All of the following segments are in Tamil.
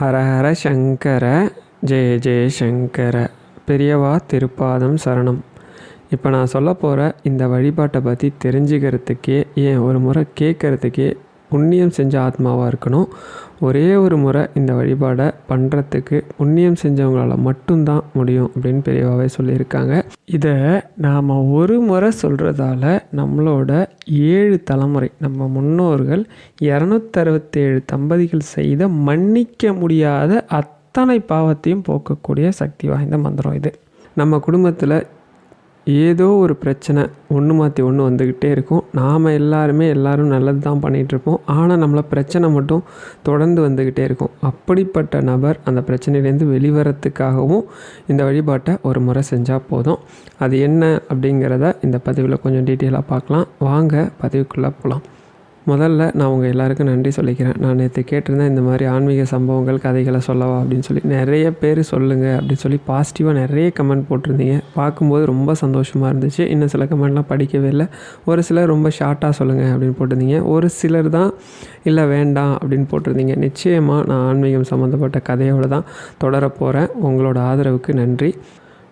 ஹரஹர சங்கர ஜெய ஜெய சங்கர. பெரியவா திருப்பாதம் சரணம். இப்போ நான் சொல்ல போகிற இந்த வழிபாட்டை பற்றி தெரிஞ்சுக்கிறதுக்கே ஏன் ஒரு முறை கேட்குறதுக்கே புண்ணியம் செஞ்ச ஆத்மாவாக இருக்கணும். ஒரே ஒரு முறை இந்த வழிபாடை பண்ணுறதுக்கு புண்ணியம் செஞ்சவங்களால் மட்டும்தான் முடியும் அப்படின்னு பெரியவாவே சொல்லியிருக்காங்க. இதை நாம் ஒரு முறை சொல்கிறதால நம்மளோட ஏழு தலைமுறை நம்ம முன்னோர்கள் இரநூத்தறுபத்தேழு தம்பதிகள் செய்த மன்னிக்க முடியாத அத்தனை பாவத்தையும் போக்கக்கூடிய சக்தி வாய்ந்த மந்திரம் இது. நம்ம குடும்பத்தில் ஏதோ ஒரு பிரச்சனை ஒன்று மாற்றி ஒன்று வந்துக்கிட்டே இருக்கும். நாம் எல்லாருமே எல்லோரும் நல்லது தான் பண்ணிகிட்ருப்போம். ஆனால் நம்மளை பிரச்சனை மட்டும் தொடர்ந்து வந்துக்கிட்டே இருக்கும். அப்படிப்பட்ட நபர் அந்த பிரச்சனையிலேருந்து வெளிவரத்துக்காகவும் இந்த வழிபாட்டை ஒரு முறை செஞ்சால் போதும். அது என்ன அப்படிங்கிறத இந்த பதிவில் கொஞ்சம் டீட்டெயிலாக பார்க்கலாம். வாங்க பதிவுக்குள்ளே போகலாம் முதல்ல நான் உங்கள் எல்லாருக்கும் நன்றி சொல்லிக்கிறேன். நான் நேற்று கேட்டிருந்தேன் இந்த மாதிரி ஆன்மீக சம்பவங்கள் கதைகளை சொல்லவா அப்படின்னு சொல்லி. நிறைய பேர் சொல்லுங்கள் அப்படின்னு சொல்லி பாசிட்டிவாக நிறைய கமெண்ட் போட்டிருந்தீங்க. பார்க்கும்போது ரொம்ப சந்தோஷமாக இருந்துச்சு. இன்னும் சில கமெண்ட்லாம் படிக்கவே இல்லை. ஒரு சிலர் ரொம்ப ஷார்ட்டாக சொல்லுங்கள் அப்படின்னு போட்டிருந்தீங்க. ஒரு சிலர் தான் இல்லை வேண்டாம் அப்படின்னு போட்டிருந்தீங்க. நிச்சயமாக நான் ஆன்மீகம் சம்மந்தப்பட்ட கதையோடு தான் தொடர போகிறேன் உங்களோட ஆதரவுக்கு நன்றி.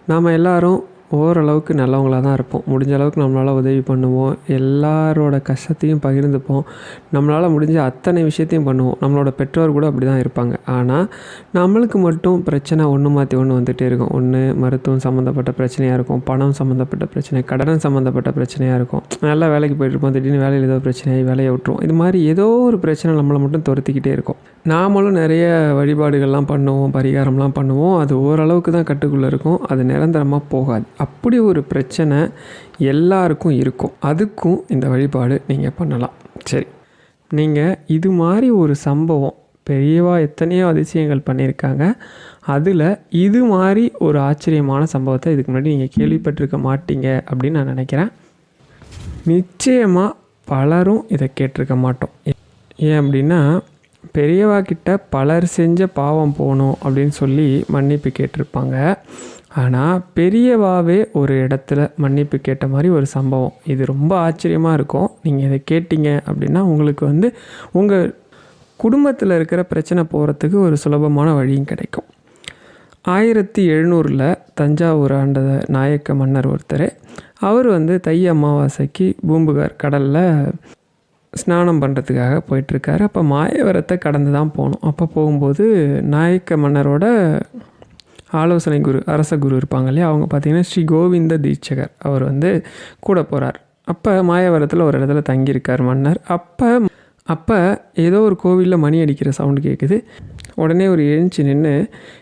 நாம் எல்லோரும் ஓரளவுக்கு நல்லவங்களாக தான் இருப்போம். முடிஞ்ச அளவுக்கு நம்மளால் உதவி பண்ணுவோம். எல்லாரோட கஷ்டத்தையும் பகிர்ந்துப்போம். நம்மளால் முடிஞ்ச அத்தனை விஷயத்தையும் பண்ணுவோம். நம்மளோட பெற்றோர் கூட அப்படி தான் இருப்பாங்க. ஆனால் நம்மளுக்கு மட்டும் பிரச்சனை ஒன்று மாற்றி ஒன்று வந்துகிட்டே இருக்கும். ஒன்று மருத்துவம் சம்மந்தப்பட்ட பிரச்சனையாக இருக்கும். பணம் சம்மந்தப்பட்ட பிரச்சனை கடன் சம்மந்தப்பட்ட பிரச்சனையாக இருக்கும். நல்லா வேலைக்கு போயிட்டுருப்போம் திடீர்னு வேலையில் ஏதோ பிரச்சனையாகி வேலையை விட்டுருவோம். இது மாதிரி ஏதோ ஒரு பிரச்சனை நம்மளை மட்டும் துரத்திக்கிட்டே இருக்கும். நாமளும் நிறைய வழிபாடுகள்லாம் பண்ணுவோம் பரிகாரம்லாம் பண்ணுவோம். அது ஓரளவுக்கு தான் கட்டுக்குள்ளே இருக்கும். அது நிரந்தரமாக போகாது. அப்படி ஒரு பிரச்சனை எல்லாருக்கும் இருக்கும். அதுக்கும் இந்த வழிபாடு நீங்கள் பண்ணலாம். சரி. நீங்கள் இது மாதிரி ஒரு சம்பவம் பெரியவா எத்தனையோ அதிசயங்கள் பண்ணியிருக்காங்க. அதில் இது மாதிரி ஒரு ஆச்சரியமான சம்பவத்தை இதுக்கு முன்னாடி நீங்கள் கேள்விப்பட்டிருக்க மாட்டீங்க அப்படின்னு நான் நினைக்கிறேன். நிச்சயமாக பலரும் இதை கேட்டிருக்க மாட்டோம். ஏன் அப்படின்னா பெரியவா கிட்ட பலர் செஞ்ச பாவம் போகணும் அப்படின்னு சொல்லி மன்னிப்பு கேட்டிருப்பாங்க. ஆனால் பெரியவாவே ஒரு இடத்துல மன்னிப்பு கேட்ட மாதிரி ஒரு சம்பவம். இது ரொம்ப ஆச்சரியமாக இருக்கும். நீங்கள் இதை கேட்டிங்க அப்படின்னா உங்களுக்கு வந்து உங்கள் குடும்பத்தில் இருக்கிற பிரச்சனை போகிறதுக்கு ஒரு சுலபமான வழியும் கிடைக்கும். ஆயிரத்தி எழுநூறில் தஞ்சாவூர் ஆண்ட நாயக்க மன்னர் ஒருத்தர் அவர் வந்து தை அமாவாசைக்கு பூம்புகார் கடலில் ஸ்நானம் பண்ணுறதுக்காக போயிட்டுருக்காரு அப்போ மாயவரத்தை கடந்து தான் போகணும். அப்போ போகும்போது நாயக்க மன்னரோட ஆலோசனை குரு அரச குரு இருப்பாங்க இல்லையா? அவங்க பார்த்திங்கன்னா ஸ்ரீ கோவிந்த தீட்சகர். அவர் வந்து கூட போகிறார் அப்போ மாயவரத்தில் ஒரு இடத்துல தங்கியிருக்கார் மன்னர். அப்போ அப்போ ஏதோ ஒரு கோவிலில் மணி அடிக்கிற சவுண்டு கேட்குது உடனே ஒரு எழுஞ்சி நின்று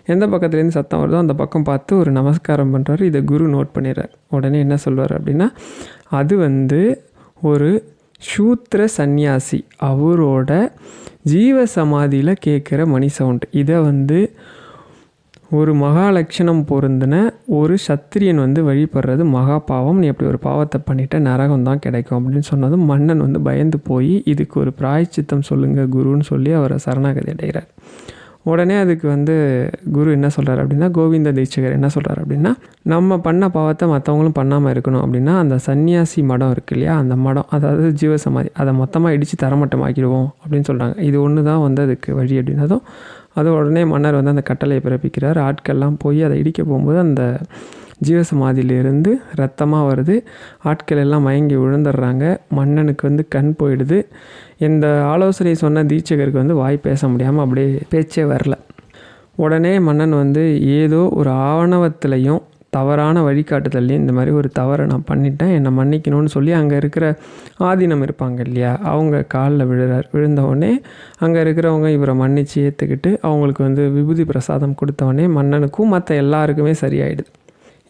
எந்த பக்கத்துலேருந்து சத்தம் வருதோ அந்த பக்கம் பார்த்து ஒரு நமஸ்காரம் பண்ணுறாரு இதை குரு நோட் பண்ணிடுறார். உடனே என்ன சொல்வார் அப்படின்னா அது வந்து ஒரு சூத்திர சந்நியாசி. அவரோட ஜீவ சமாதியில் கேட்குற மணி சவுண்டு இதை வந்து ஒரு மகாலட்சணம் பொருந்தின ஒரு சத்திரியன் வந்து வழிபடுறது மகா பாவம் நீ அப்படி ஒரு பாவத்தை பண்ணிட்ட நரகம் தான் கிடைக்கும் அப்படின்னு சொன்னதும் மன்னன் வந்து பயந்து போய் இதுக்கு ஒரு பிராய்ச்சித்தம் சொல்லுங்கள் குருன்னு சொல்லி அவரை சரணாகதி அடைகிறார். உடனே அதுக்கு வந்து குரு என்ன சொல்கிறார் அப்படின்னா கோவிந்த தீட்சகர் என்ன சொல்கிறார் அப்படின்னா நம்ம பண்ண பாவத்தை மற்றவங்களும் பண்ணாமல் இருக்கணும். அப்படின்னா அந்த சன்னியாசி மடம் இருக்கு இல்லையா அந்த மடம் அதாவது ஜீவசமாதி அதை மொத்தமாக இடித்து தரமட்டமாக்கிடுவோம் அப்படின்னு சொல்கிறாங்க இது ஒன்று தான் வந்து அதுக்கு வழி அப்படின்னதும் அது உடனே மன்னர் வந்து அந்த கட்டளையை பிறப்பிக்கிறார். ஆட்கள்லாம் போய் அதை இடிக்க போகும்போது அந்த ஜீவசமாதியிலிருந்து ரத்தமாக வருது. ஆட்கள் எல்லாம் மயங்கி விழுந்துடுறாங்க. மன்னனுக்கு வந்து கண் போயிடுது. இந்த ஆலோசனை சொன்ன தீட்சகருக்கு வந்து வாய் பேச முடியாமல் அப்படியே பேச்சே வரல. உடனே மன்னன் வந்து ஏதோ ஒரு ஆணவத்திலையும் தவறான வழிகாட்டுதல்லையும் இந்த மாதிரி ஒரு தவறை நான் பண்ணிட்டேன் என்னை மன்னிக்கணும்னு சொல்லி அங்கே இருக்கிற ஆதீனம் இருப்பாங்க இல்லையா? அவங்க காலில் விழுறார் விழுந்தவுடனே அங்கே இருக்கிறவங்க இவரை மன்னித்து ஏற்றுக்கிட்டு அவங்களுக்கு வந்து விபூதி பிரசாதம் கொடுத்தவொடனே மன்னனுக்கும் மற்ற எல்லாருக்குமே சரியாயிடுது.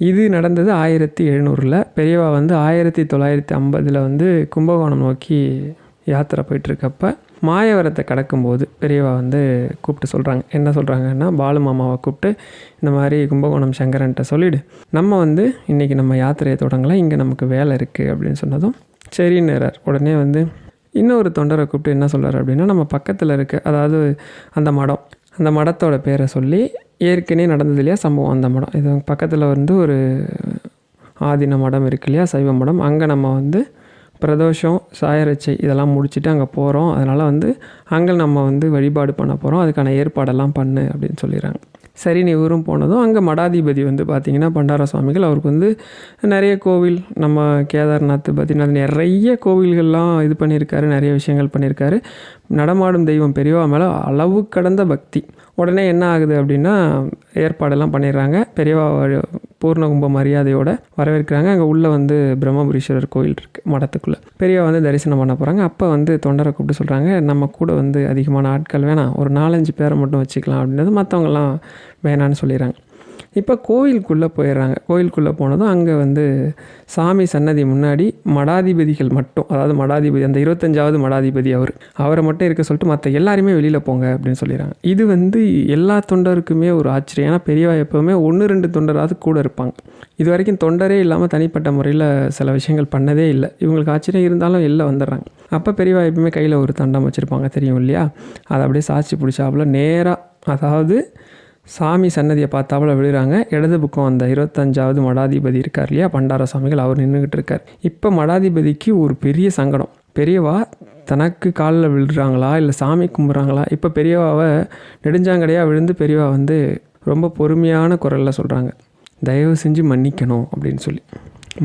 இது நடந்தது ஆயிரத்தி எழுநூறில். பெரியவா வந்து ஆயிரத்தி தொள்ளாயிரத்தி ஐம்பதில் வந்து கும்பகோணம் நோக்கி யாத்திரை போயிட்டுருக்கப்போ மாயவரத்தை கடக்கும்போது பெரியவா வந்து கூப்பிட்டு சொல்கிறாங்க என்ன சொல்கிறாங்கன்னா பாலு மாமாவை கூப்பிட்டு இந்த மாதிரி கும்பகோணம் சங்கரன்ட்ட சொல்லிவிடு நம்ம வந்து இன்றைக்கி நம்ம யாத்திரையை தொடங்கலாம். இங்கே நமக்கு வேலை இருக்குது அப்படின்னு சொன்னதும் சரின்னுறார் உடனே வந்து இன்னொரு தொண்டரை கூப்பிட்டு என்ன சொல்கிறார் அப்படின்னா நம்ம பக்கத்தில் இருக்க அதாவது அந்த மடம் அந்த மடத்தோட பேரை சொல்லி ஏற்கனவே நடந்தது இல்லையா சம்பவம் அந்த மடம். இது பக்கத்தில் வந்து ஒரு ஆதின மடம் இருக்கு இல்லையா சைவ மடம். அங்கே நம்ம வந்து பிரதோஷம் சாயரட்சை இதெல்லாம் முடிச்சுட்டு அங்கே போகிறோம் அதனால் வந்து அங்கே நம்ம வந்து வழிபாடு பண்ண போகிறோம் அதுக்கான ஏற்பாடெல்லாம் பண்ணு அப்படின்னு சொல்லிடுறாங்க சரின்னு இவரும் போனதும் அங்கே மடாதிபதி வந்து பார்த்திங்கன்னா பண்டார சுவாமிகள் அவருக்கு வந்து நிறைய கோவில் நம்ம கேதார்நாத் பத்ரிநாத் நிறைய கோவில்கள்லாம் இது பண்ணியிருக்காரு நிறைய விஷயங்கள் பண்ணியிருக்காரு. நடமாடும் தெய்வம் பெரியவா மேலே அளவு கடந்த பக்தி. உடனே என்ன ஆகுது அப்படின்னா ஏற்பாடெல்லாம் பண்ணிடுறாங்க. பெரியவா பூர்ண கும்ப மரியாதையோட வரவேற்கிறாங்க. அங்கே உள்ளே வந்து பிரம்மபுரீஸ்வரர் கோயில் இருக்குது மடத்துக்குள்ளே. பெரியவா வந்து தரிசனம் பண்ண போகிறாங்க அப்போ வந்து தொண்டரை கூப்பிட்டு சொல்கிறாங்க நம்ம கூட வந்து அதிகமான ஆட்கள் வேணாம். ஒரு நாலஞ்சு பேரை மட்டும் வச்சுக்கலாம் அப்படின்றது மற்றவங்கலாம் வேணான்னு சொல்லிடுறாங்க. இப்போ கோயிலுக்குள்ளே போயிடுறாங்க கோயிலுக்குள்ளே போனதும் அங்கே வந்து சாமி சன்னதி முன்னாடி மடாதிபதிகள் மட்டும். அதாவது மடாதிபதி அந்த இருபத்தஞ்சாவது மடாதிபதி அவர். அவரை மட்டும் இருக்க சொல்லிட்டு மற்ற எல்லாருமே வெளியில் போங்க அப்படின்னு சொல்லிடுறாங்க இது வந்து எல்லா தொண்டருக்குமே ஒரு ஆச்சரியம். ஏன்னா பெரியவா எப்போவுமே ஒன்று ரெண்டு தொண்டராவது கூட இருப்பாங்க. இது வரைக்கும் தொண்டரே இல்லாமல் தனிப்பட்ட முறையில் சில விஷயங்கள் பண்ணதே இல்லை. இவங்களுக்கு ஆச்சரியம் இருந்தாலும் எல்லாம் வந்துடுறாங்க. அப்போ பெரியவா எப்பவுமே கையில் ஒரு தண்டம் வச்சுருப்பாங்க. தெரியும் இல்லையா? அதை அப்படியே சாட்சி பிடிச்சாப்புல நேராக அதாவது சாமி சன்னதியை பார்த்தாப்புல விழுகிறாங்க. இடது பக்கம் அந்த இருபத்தஞ்சாவது மடாதிபதி இருக்கார் இல்லையா? பண்டார சுவாமிகள் அவர் நின்றுக்கிட்டு இருக்கார். இப்போ மடாதிபதிக்கு ஒரு பெரிய சங்கடம். பெரியவா தனக்கு காலில் விழுறாங்களா? இல்லை சாமி கும்பிட்றாங்களா இப்போ பெரியவாவை நெடுஞ்சாங்கடையாக விழுந்து பெரியவா வந்து ரொம்ப பொறுமையான குரலில் சொல்கிறாங்க தயவு செஞ்சு மன்னிக்கணும் அப்படின்னு சொல்லி.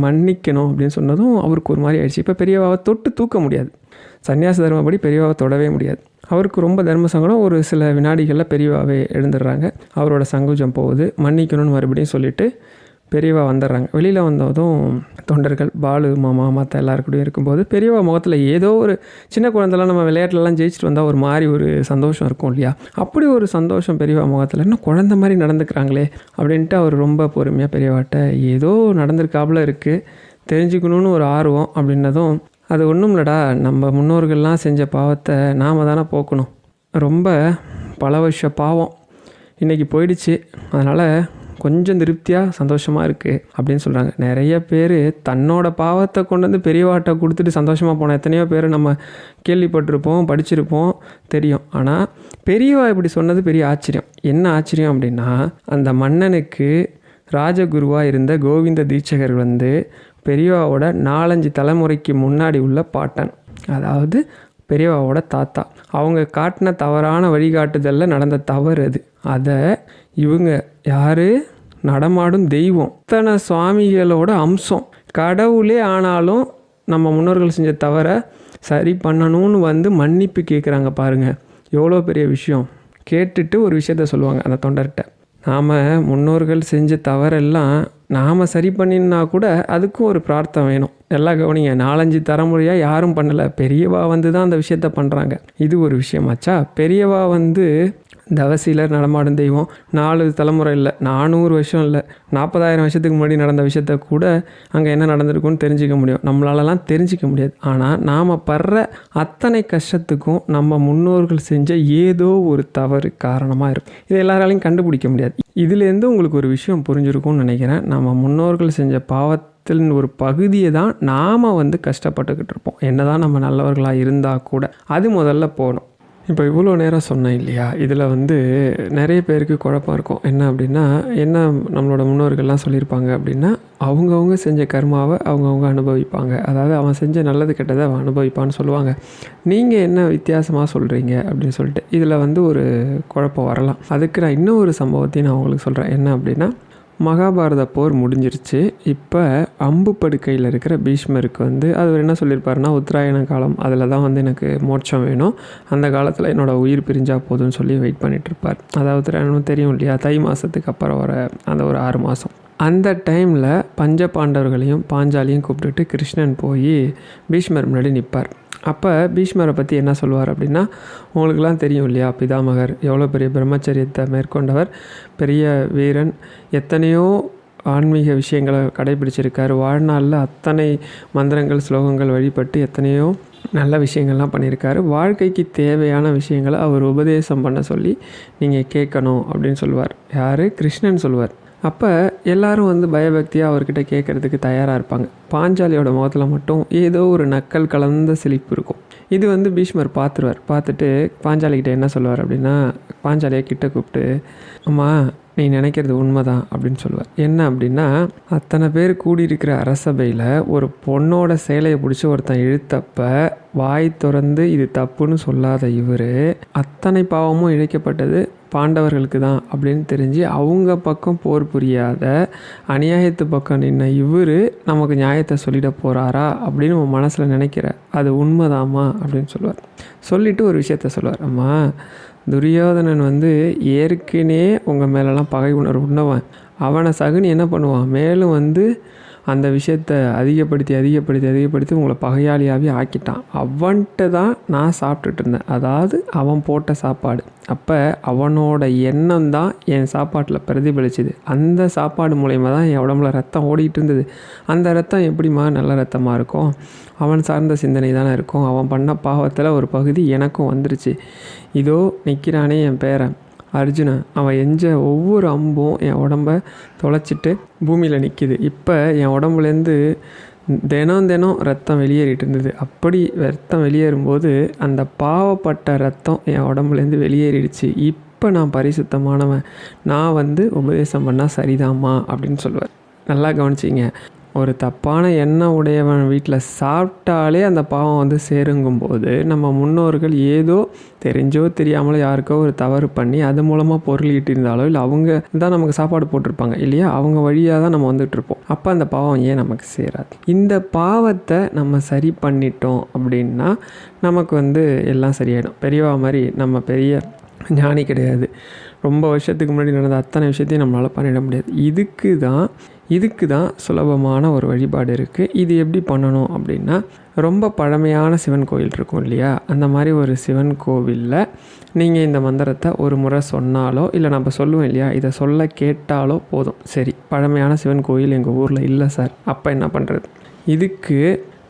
மன்னிக்கணும் அப்படின்னு சொன்னதும் அவருக்கு ஒரு மாதிரி ஆயிடுச்சு. இப்போ பெரியவாவை தொட்டு தூக்க முடியாது. சன்னியாச தர்மப்படி பெரியவாவை தொடவே முடியாது. அவருக்கு ரொம்ப தர்ம சங்கடம் ஒரு சில வினாடிகளில் பெரியவாவே எழுந்துடுறாங்க. அவரோட சங்குஜம் போகுது. மன்னிக்கணும்னு மறுபடியும் சொல்லிவிட்டு பெரியவா வந்துடுறாங்க. வெளியில் வந்ததும் தொண்டர்கள் பாலு மாமா மற்ற எல்லாருக்கூடயும் இருக்கும்போது பெரியவா முகத்தில் ஏதோ ஒரு சின்ன குழந்தைலாம் நம்ம விளையாட்டுலலாம் ஜெயிச்சுட்டு வந்தால் ஒரு மாதிரி ஒரு சந்தோஷம் இருக்கும் இல்லையா? அப்படி ஒரு சந்தோஷம் பெரியவா முகத்தில் இன்னும் குழந்த மாதிரி நடந்துக்கிறாங்களே அப்படின்ட்டு அவர் ரொம்ப பொறுமையாக பெரியவாட்ட ஏதோ நடந்திருக்காப்புல இருக்குது தெரிஞ்சுக்கணுன்னு ஒரு ஆர்வம் அப்படின்னதும் அது ஒன்றும் இல்லைடா. நம்ம முன்னோர்கள்லாம் செஞ்ச பாவத்தை நாம் தானே போக்கணும். ரொம்ப பல வருஷ பாவம். இன்றைக்கி போயிடுச்சு. அதனால் கொஞ்சம் திருப்தியாக சந்தோஷமாக இருக்குது அப்படின்னு சொல்கிறாங்க நிறைய பேர் தன்னோட பாவத்தை கொண்டு வந்து பெரியவாட்டை கொடுத்துட்டு சந்தோஷமாக போன எத்தனையோ பேர் நம்ம கேள்விப்பட்டிருப்போம் படிச்சிருப்போம் தெரியும். ஆனால் பெரியவா இப்படி சொன்னது பெரிய ஆச்சரியம். என்ன ஆச்சரியம் அப்படின்னா அந்த மன்னனுக்கு ராஜகுருவாக இருந்த கோவிந்த தீட்சகர் வந்து பெரியவாவோட நாலஞ்சு தலைமுறைக்கு முன்னாடி உள்ள பாட்டன். அதாவது பெரியவாவோட தாத்தா. அவங்க காட்டின தவறான வழிகாட்டுதலில் நடந்த தவறு அது. அதை இவங்க யார்? நடமாடும் தெய்வம். இத்தனை சுவாமிகளோட அம்சம். கடவுளே ஆனாலும் நம்ம முன்னோர்கள் செஞ்ச தவறை சரி பண்ணணும்னு வந்து மன்னிப்பு கேட்குறாங்க பாருங்கள் எவ்வளோ பெரிய விஷயம். கேட்டுட்டு ஒரு விஷயத்த சொல்லுவாங்க அந்த தொண்டர்கிட்ட. நாம் முன்னோர்கள் செஞ்ச தவறெல்லாம் நாம் சரி பண்ணினா கூட அதுக்கும் ஒரு பிரார்த்தம் வேணும். எல்லாம் கவனிங்க நாலஞ்சு தலைமுறையாக யாரும் பண்ணலை. பெரியவா வந்து தான் அந்த விஷயத்த பண்ணுறாங்க இது ஒரு விஷயமாச்சா பெரியவா வந்து தவசீலர் நடமாடும் தெய்வம். நாலு தலைமுறை இல்லை நானூறு வருஷம் இல்லை நாற்பதாயிரம் வருஷத்துக்கு முன்னாடி நடந்த விஷயத்த கூட அங்கே என்ன நடந்திருக்குன்னு தெரிஞ்சிக்க முடியும். நம்மளாலலாம் தெரிஞ்சிக்க முடியாது. ஆனால் நாம் படுற அத்தனை கஷ்டத்துக்கும் நம்ம முன்னோர்கள் செஞ்ச ஏதோ ஒரு தவறு காரணமாக இருக்கும். இது எல்லாராலையும் கண்டுபிடிக்க முடியாது. இதுலேருந்து உங்களுக்கு ஒரு விஷயம் புரிஞ்சிருக்கும்னு நினைக்கிறேன். நம்ம முன்னோர்கள் செஞ்ச பாவத்தின் ஒரு பகுதியை தான் நாம் வந்து கஷ்டப்பட்டுக்கிட்டு இருப்போம். என்ன தான் நம்ம நல்லவர்களாக இருந்தால் கூட. அது முதல்ல போகணும். இப்போ இவ்வளோ நேரம் சொன்னேன் இல்லையா? இதில் வந்து நிறைய பேருக்கு குழப்பம் இருக்கும். என்ன அப்படின்னா என்ன நம்மளோட முன்னோர்கள்லாம் சொல்லியிருப்பாங்க அப்படின்னா அவங்கவுங்க செஞ்ச கர்மாவை அவங்கவுங்க அனுபவிப்பாங்க. அதாவது அவன் செஞ்ச நல்லது கெட்டதை அவன் அனுபவிப்பான்னு சொல்லுவாங்க. நீங்கள் என்ன வித்தியாசமாக சொல்கிறீங்க அப்படின்னு சொல்லிட்டு இதில் வந்து ஒரு குழப்பம் வரலாம். அதுக்கு நான் இன்னும் ஒரு சம்பவத்தையும் நான் உங்களுக்கு சொல்கிறேன். என்ன அப்படின்னா மகாபாரத போர் முடிஞ்சிருச்சு. இப்போ அம்பு படுக்கையில் இருக்கிற பீஷ்மருக்கு வந்து அவர் என்ன சொல்லியிருப்பாருன்னா உத்தராயண காலம் அதில் தான் வந்து எனக்கு மோட்சம் வேணும். அந்த காலத்தில் என்னோடய உயிர் பிரிஞ்சால் போதும்னு சொல்லி வெயிட் பண்ணிகிட்ருப்பார் அதாவது உத்தராயணம் தெரியும் இல்லையா? தை மாதத்துக்கு அப்புறம் வர அந்த ஒரு ஆறு மாதம் அந்த டைமில் பஞ்ச பாண்டவர்களையும் பாஞ்சாலியும் கூப்பிட்டுட்டு கிருஷ்ணன் போய் பீஷ்மர் முன்னாடி நிற்பார் அப்போ பீஷ்மரை பற்றி என்ன சொல்லுவார் அப்படின்னா உங்களுக்கெல்லாம் தெரியும் இல்லையா பிதாமகர் எவ்வளோ பெரிய பிரம்மச்சரியத்தை மேற்கொண்டவர். பெரிய வீரன். எத்தனையோ ஆன்மீக விஷயங்களை கடைபிடிச்சிருக்கார். வாழ்நாளில் அத்தனை மந்திரங்கள் ஸ்லோகங்கள் வழிபட்டு எத்தனையோ நல்ல விஷயங்கள்லாம் பண்ணியிருக்காரு. வாழ்க்கைக்கு தேவையான விஷயங்களை அவர் உபதேசம் பண்ண சொல்லி நீங்கள் கேட்கணும் அப்படின்னு சொல்லுவார். யார்? கிருஷ்ணன் சொல்லுவார். அப்போ எல்லாரும் வந்து பயபக்தியாக அவர்கிட்ட கேட்குறதுக்கு தயாராக இருப்பாங்க. பாஞ்சாலியோட முகத்தில் மட்டும் ஏதோ ஒரு நக்கல் கலந்த சிலிப்பு இருக்கும். இது வந்து பீஷ்மர் பார்த்துருவார் பார்த்துட்டு பாஞ்சாலிக்கிட்ட என்ன சொல்லுவார் அப்படின்னா பாஞ்சாலியை கிட்ட கூப்பிட்டு அம்மா நீ நினைக்கிறது உண்மைதான் அப்படின்னு சொல்லுவார். என்ன அப்படின்னா அத்தனை பேர் கூடியிருக்கிற அரசபையில் ஒரு பொண்ணோட சேலையை பிடிச்சி ஒருத்தன் இழுத்தப்ப வாய் திறந்து இது தப்புன்னு சொல்லாத இவர் அத்தனை பாவமும் இழைக்கப்பட்டது பாண்டவர்களுக்கு தான் அப்படின்னு தெரிஞ்சு அவங்க பக்கம் போர் புரியாத அநியாயத்து பக்கம் நின்ன இவர் நமக்கு நியாயத்தை சொல்லிட போகிறாரா அப்படின்னு உன் மனசில் நினைக்கிற. அது உண்மைதாம்மா அப்படின்னு சொல்லுவார். சொல்லிவிட்டு ஒரு விஷயத்த சொல்லுவார். அம்மா துரியோதனன் வந்து ஏற்கனவே உங்கள் மேலெல்லாம் பகை உணர்வு உண்ணவன் அவனை சகுனி என்ன பண்ணுவான்? மேலும் வந்து அந்த விஷயத்தை அதிகப்படுத்தி அதிகப்படுத்தி அதிகப்படுத்தி உங்களை பகையாளியாகவே ஆக்கிட்டான். அவன்கிட்ட தான் நான் சாப்பிட்டுட்டு இருந்தேன். அதாவது அவன் போட்ட சாப்பாடு. அப்போ அவனோட எண்ணம் தான் என் சாப்பாட்டில் பிரதிபலிச்சுது. அந்த சாப்பாடு மூலயமா தான் என் உடம்புல ரத்தம் ஓடிட்டு இருந்தது. அந்த ரத்தம் எப்படிமா நல்ல ரத்தமாக இருக்கும்? அவன் சார்ந்த சிந்தனை தானே இருக்கும்? அவன் பண்ண பாவத்தில் ஒரு பகுதி எனக்கும் வந்துருச்சு. இதோ நிற்கிறானே என் பேரன். அர்ஜுனன் அவன் எஞ்ச ஒவ்வொரு அம்பும் என் உடம்ப தொலைச்சிட்டு பூமியில் நிற்கிது இப்போ என் உடம்புலேருந்து தினம் தினம் ரத்தம் வெளியேறிட்டு இருந்தது அப்படி ரத்தம் வெளியேறும்போது அந்த பாவப்பட்ட ரத்தம் என் உடம்புலேருந்து வெளியேறிடுச்சு. இப்போ நான் பரிசுத்தமானவன். நான் வந்து உபதேசம் பண்ணால் சரிதாம்மா அப்படின்னு சொல்லுவார். நல்லா கவனிச்சிங்க. ஒரு தப்பான எண்ணம் உடையவன் வீட்டில் சாப்பிட்டாலே அந்த பாவம் வந்து சேருங்கும்போது நம்ம முன்னோர்கள் ஏதோ தெரிஞ்சோ தெரியாமலோ யாருக்கோ ஒரு தவறு பண்ணி அது மூலமாக பொருள் ஈட்டியிருந்தாலோ இல்லை அவங்க தான் நமக்கு சாப்பாடு போட்டிருப்பாங்க இல்லையா? அவங்க வழியாக தான் நம்ம வந்துட்டு இருப்போம் அப்போ அந்த பாவம் ஏன் நமக்கு சேராது? இந்த பாவத்தை நம்ம சரி பண்ணிட்டோம் அப்படின்னா நமக்கு வந்து எல்லாம் சரியாயிடும். பெரியவா மாதிரி நம்ம பெரிய ஞானி கிடையாது. ரொம்ப வருஷத்துக்கு முன்னாடி நடந்த அத்தனை விஷயத்தையும் நம்மளால் பண்ணிட முடியாது. இதுக்கு தான் இதுக்கு தான் சுலபமான ஒரு வழிபாடு இருக்குது இது எப்படி பண்ணணும் அப்படின்னா ரொம்ப பழமையான சிவன் கோயில் இருக்கும் இல்லையா? அந்த மாதிரி ஒரு சிவன் கோவிலில் நீங்கள் இந்த மந்திரத்தை ஒரு முறை சொன்னாலோ இல்லை நம்ம சொல்லுவோம் இல்லையா? இதை சொல்ல கேட்டாலோ போதும். சரி பழமையான சிவன் கோயில் எங்கள் ஊரில் இல்லை சார். அப்போ என்ன பண்ணுறது இதுக்கு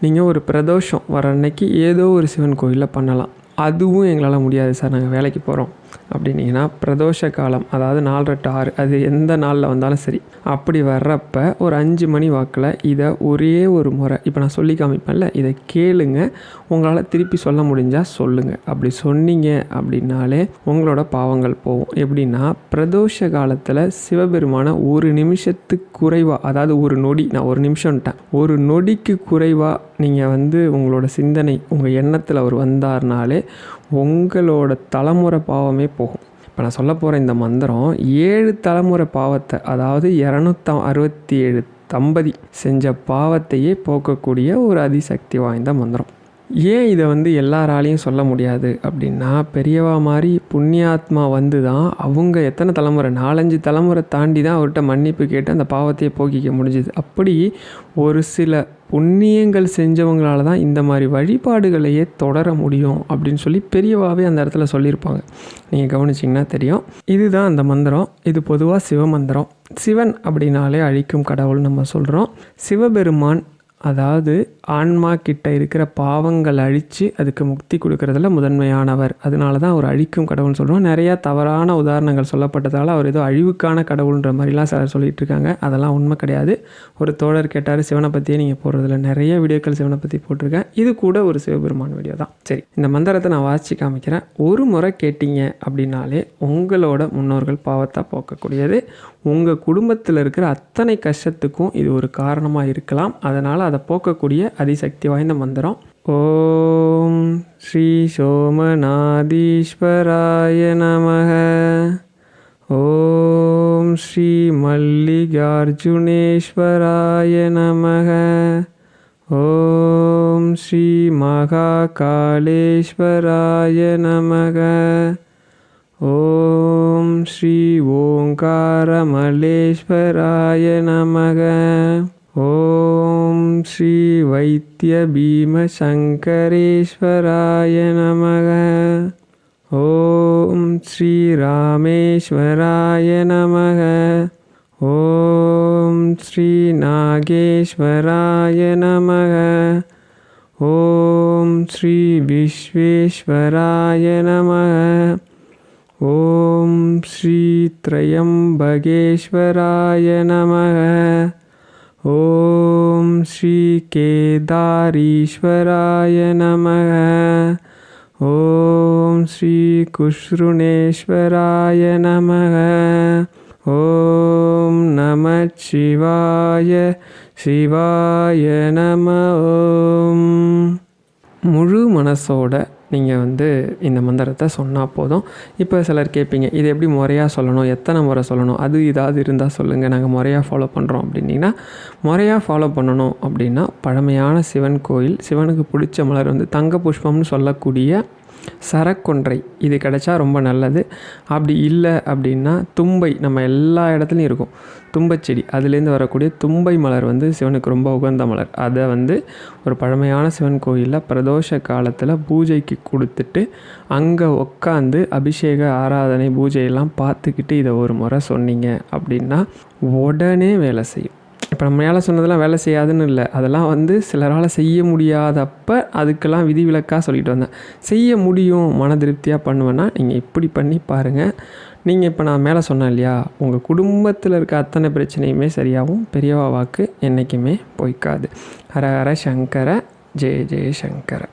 நீங்கள் ஒரு பிரதோஷம் வர அன்னைக்கு ஏதோ ஒரு சிவன் கோயிலில் பண்ணலாம். அதுவும் எங்களால் முடியாது சார். நாங்கள் வேலைக்கு போகிறோம் அப்படின்னீங்கன்னா பிரதோஷ காலம் அதாவது நாலரை டு ஆறு அது எந்த நாளில் வந்தாலும் சரி. அப்படி வர்றப்ப ஒரு அஞ்சு மணி வாக்கில் இதை ஒரே ஒரு முறை இப்போ நான் சொல்லி காமிப்பேன்ல இதை கேளுங்க. உங்களால் திருப்பி சொல்ல முடிஞ்சால் சொல்லுங்கள் அப்படி சொன்னீங்க அப்படின்னாலே உங்களோட பாவங்கள் போகும். எப்படின்னா பிரதோஷ காலத்தில் சிவபெருமான ஒரு நிமிஷத்துக்கு குறைவாக அதாவது ஒரு நொடி நான் ஒரு நிமிஷம்ட்டேன் ஒரு நொடிக்கு குறைவாக நீங்கள் வந்து உங்களோட சிந்தனை உங்கள் எண்ணத்தில் அவர் வந்தார்னாலே உங்களோட தலைமுறை பாவம் போகும். இப்போ நான் சொல்ல போகிற இந்த மந்திரம் ஏழு தலைமுறை பாவத்தை அதாவது இரநூத்த அறுபத்தி ஏழு தம்பதி செஞ்ச பாவத்தையே போக்கக்கூடிய ஒரு அதிசக்தி வாய்ந்த மந்திரம். ஏன் இதை வந்து எல்லாராலையும் சொல்ல முடியாது அப்படின்னா பெரியவா மாதிரி புண்ணியாத்மா வந்து தான் அவங்க எத்தனை தலைமுறை நாலஞ்சு தலைமுறை தாண்டி தான் அவர்கிட்ட மன்னிப்பு கேட்டு அந்த பாவத்தையே போக்கிக்க முடிஞ்சுது. அப்படி ஒரு சில புண்ணியங்கள் செஞ்சவங்களால தான் இந்த மாதிரி வழிபாடுகளையே தொடர முடியும் அப்படின்னு சொல்லி பெரியவாவே அந்த இடத்துல சொல்லியிருப்பாங்க. நீங்கள் கவனிச்சிங்கன்னா தெரியும். இதுதான் அந்த மந்திரம். இது பொதுவாக சிவமந்திரம் சிவன் அப்படின்னாலே அழிக்கும் கடவுள் நம்ம சொல்கிறோம் சிவபெருமான் அதாவது ஆன்மா கிட்ட இருக்கிற பாவங்கள் அழித்து அதுக்கு முக்தி கொடுக்கறதுல முதன்மையானவர். அதனால தான் அவர் அழிக்கும் கடவுள்னு சொல்கிறோம் நிறையா தவறான உதாரணங்கள் சொல்லப்பட்டதால் அவர் ஏதோ அழிவுக்கான கடவுள்ன்ற மாதிரிலாம் சிலர் சொல்லிட்டு இருக்காங்க. அதெல்லாம் உண்மை கிடையாது. ஒரு தோழர் கேட்டார் சிவனை பற்றியே நீங்கள் போடுறதுல நிறைய வீடியோக்கள் சிவனை பற்றி போட்டிருக்கேன். இது கூட ஒரு சிவபெருமான் வீடியோ தான். சரி இந்த மந்திரத்தை நான் வாசித்து காமிக்கிறேன். ஒரு முறை கேட்டீங்க அப்படின்னாலே உங்களோட முன்னோர்கள் பாவத்தை போக்கக்கூடியது. உங்கள் குடும்பத்தில் இருக்கிற அத்தனை கஷ்டத்துக்கும் இது ஒரு காரணமாக இருக்கலாம். அதனால் அதை போக்கக்கூடிய அதிசக்தி வாய்ந்த மந்திரம். ஓம் ஸ்ரீ சோமநாதீஸ்வராய நமக. ஓம் ஸ்ரீ மல்லிகார்ஜுனேஸ்வராய நமக. ஓம் ஸ்ரீ மகாகாளேஸ்வராய நமக. ஓம் ஸ்ரீ ஓங்காரமலேஸ்வராய நமக. ஓம் ஸ்ரீ வைத்திய பீமசங்கரேஸ்வராய நமக. ஓம் ஸ்ரீ ராமேஸ்வராய நமக. ஓம் ஸ்ரீ நாகேஸ்வராய நமக. ஓம் ஸ்ரீ விஸ்வேஸ்வராய நமக. ஓம் ஸ்ரீ திரையம்பகேஸ்வராய நமக ஓம் ஸ்ரீ கேதாரீஸ்வராய நமக ஓம் ஸ்ரீ குஷ்ருணேஸ்வராய நமக ஓம் நம சிவாய சிவாய நம ஓம் முழு மனசோட நீங்கள் வந்து இந்த மந்திரத்தை சொன்னால் போதும். இப்போ சிலர் கேட்பீங்க இது எப்படி முறையாக சொல்லணும்? எத்தனை முறை சொல்லணும்? அது ஏதாவது இருந்தால் சொல்லுங்கள் நாங்கள் முறையாக ஃபாலோ பண்ணுறோம் அப்படின்னீங்கன்னா முறையாக ஃபாலோ பண்ணணும் அப்படின்னா பழமையான சிவன் கோயில் சிவனுக்கு பிடிச்ச மலர் வந்து தங்க புஷ்பம்னு சொல்லக்கூடிய சரக்கொன்றை. இது கிடைச்சா ரொம்ப நல்லது. அப்படி இல்லை அப்படின்னா தும்பை. நம்ம எல்லா இடத்துலையும் இருக்கும். தும்பைச்செடி அதுலேருந்து வரக்கூடிய தும்பை மலர் வந்து சிவனுக்கு ரொம்ப உகந்த மலர். அதை வந்து ஒரு பழமையான சிவன் கோயிலில் பிரதோஷ காலத்தில் பூஜைக்கு கொடுத்துட்டு அங்கே உட்காந்து அபிஷேக ஆராதனை பூஜையெல்லாம் பார்த்துக்கிட்டு இதை ஒரு முறை சொன்னீங்க அப்படின்னா உடனே வேலை செய்யும். இப்போ நம்ம மேலே சொன்னதெல்லாம் வேலை செய்யாதுன்னு இல்லை. அதெல்லாம் வந்து சிலரால் செய்ய முடியாதப்ப அதுக்கெல்லாம் விதிவிலக்காக சொல்லிட்டு வந்தேன். செய்ய முடியும் மன திருப்தியாக பண்ணுவேன்னா நீங்கள் இப்படி பண்ணி பாருங்கள் நீங்கள் இப்போ நான் மேலே சொன்னேன் இல்லையா? உங்கள் குடும்பத்தில் இருக்க அத்தனை பிரச்சனையுமே சரியாகவும் பெரியவா வாக்கு என்றைக்குமே பொய்க்காது. ஹர ஹர சங்கர ஜெய ஜெய சங்கர.